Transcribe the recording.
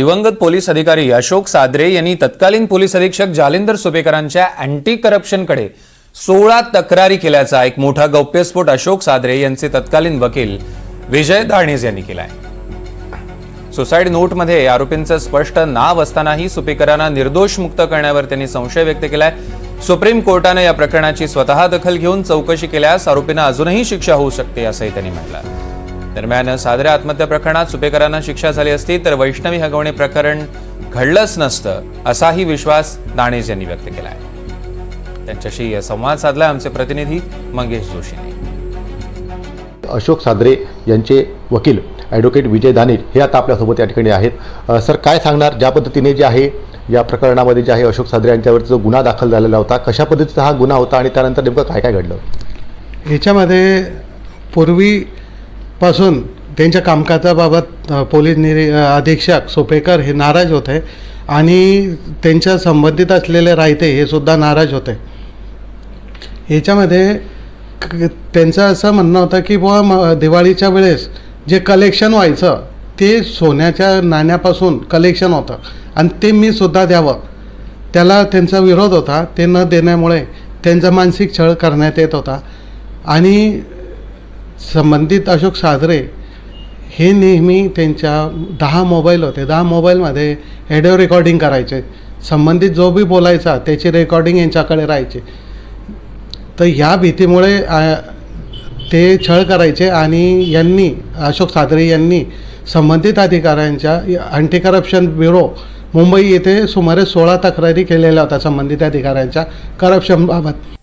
दिवंगत पोलीस अधिकारी अशोक सादरे यांनी तत्कालीन पोलीस अधीक्षक जालिंदर सुपेकरांच्या अँटी करप्शनकडे सोळा तक्रारी केल्याचा एक मोठा गौप्यस्फोट अशोक सादरे यांचे तत्कालीन वकील विजय दाणीज यांनी केला आहे सुसाईड नोटमध्ये आरोपींचं स्पष्ट नाव असतानाही सुपेकरांना निर्दोष मुक्त करण्यावर त्यांनी संशय व्यक्त केलाय. सुप्रीम कोर्टानं या प्रकरणाची स्वतः दखल घेऊन चौकशी केल्यास आरोपींना अजूनही शिक्षा होऊ शकते असंही त्यांनी म्हटलं. दरम्यान सादरे आत्महत्या प्रकरणात सुपेकरांना शिक्षा झाली असती तर वैष्णवी हगवणे प्रकरण घडलंच नसतं असाही विश्वास दाणेज यांनी व्यक्त केलाय. त्यांच्याशी संवाद साधला आमचे प्रतिनिधी मंगेश जोशीने. अशोक सादरे यांचे वकील ॲडव्होकेट विजय दानेज हे आता आपल्यासोबत या ठिकाणी आहेत. सर काय सांगणार? ज्या पद्धतीने जे आहे या प्रकरणामध्ये जे आहे अशोक सादरे यांच्यावरती जो गुन्हा दाखल झालेला होता कशा पद्धतीचा हा गुन्हा होता आणि त्यानंतर नेमकं काय काय घडलं ह्याच्यामध्ये पासून त्यांच्या कामकाजाबाबत पोलीस निरी अधीक्षक सोपेकर हे नाराज होते आणि त्यांच्या संबंधित असलेले रायते हे सुद्धा नाराज होते. ह्याच्यामध्ये त्यांचं असं म्हणणं होतं की बुवा म दिवाळीच्या वेळेस जे कलेक्शन व्हायचं ते सोन्याच्या नाण्यापासून कलेक्शन होतं आणि ते मी सुद्धा द्यावं. त्याला त्यांचा विरोध होता ते न देण्यामुळे त्यांचा मानसिक छळ करण्यात येत होता. आणि संबंधित अशोक साजरे हे नेहमी त्यांच्या दहा मोबाईल होते. दहा मोबाईलमध्ये ॲडिओ रेकॉर्डिंग करायचे. संबंधित जो बी बोलायचा त्याची रेकॉर्डिंग यांच्याकडे राहायची. तर ह्या भीतीमुळे ते छळ करायचे आणि यांनी अशोक सादरे यांनी संबंधित अधिकाऱ्यांच्या अँटी करप्शन ब्युरो मुंबई येथे सुमारे सोळा तक्रारी केलेल्या होत्या संबंधित अधिकाऱ्यांच्या करप्शनबाबत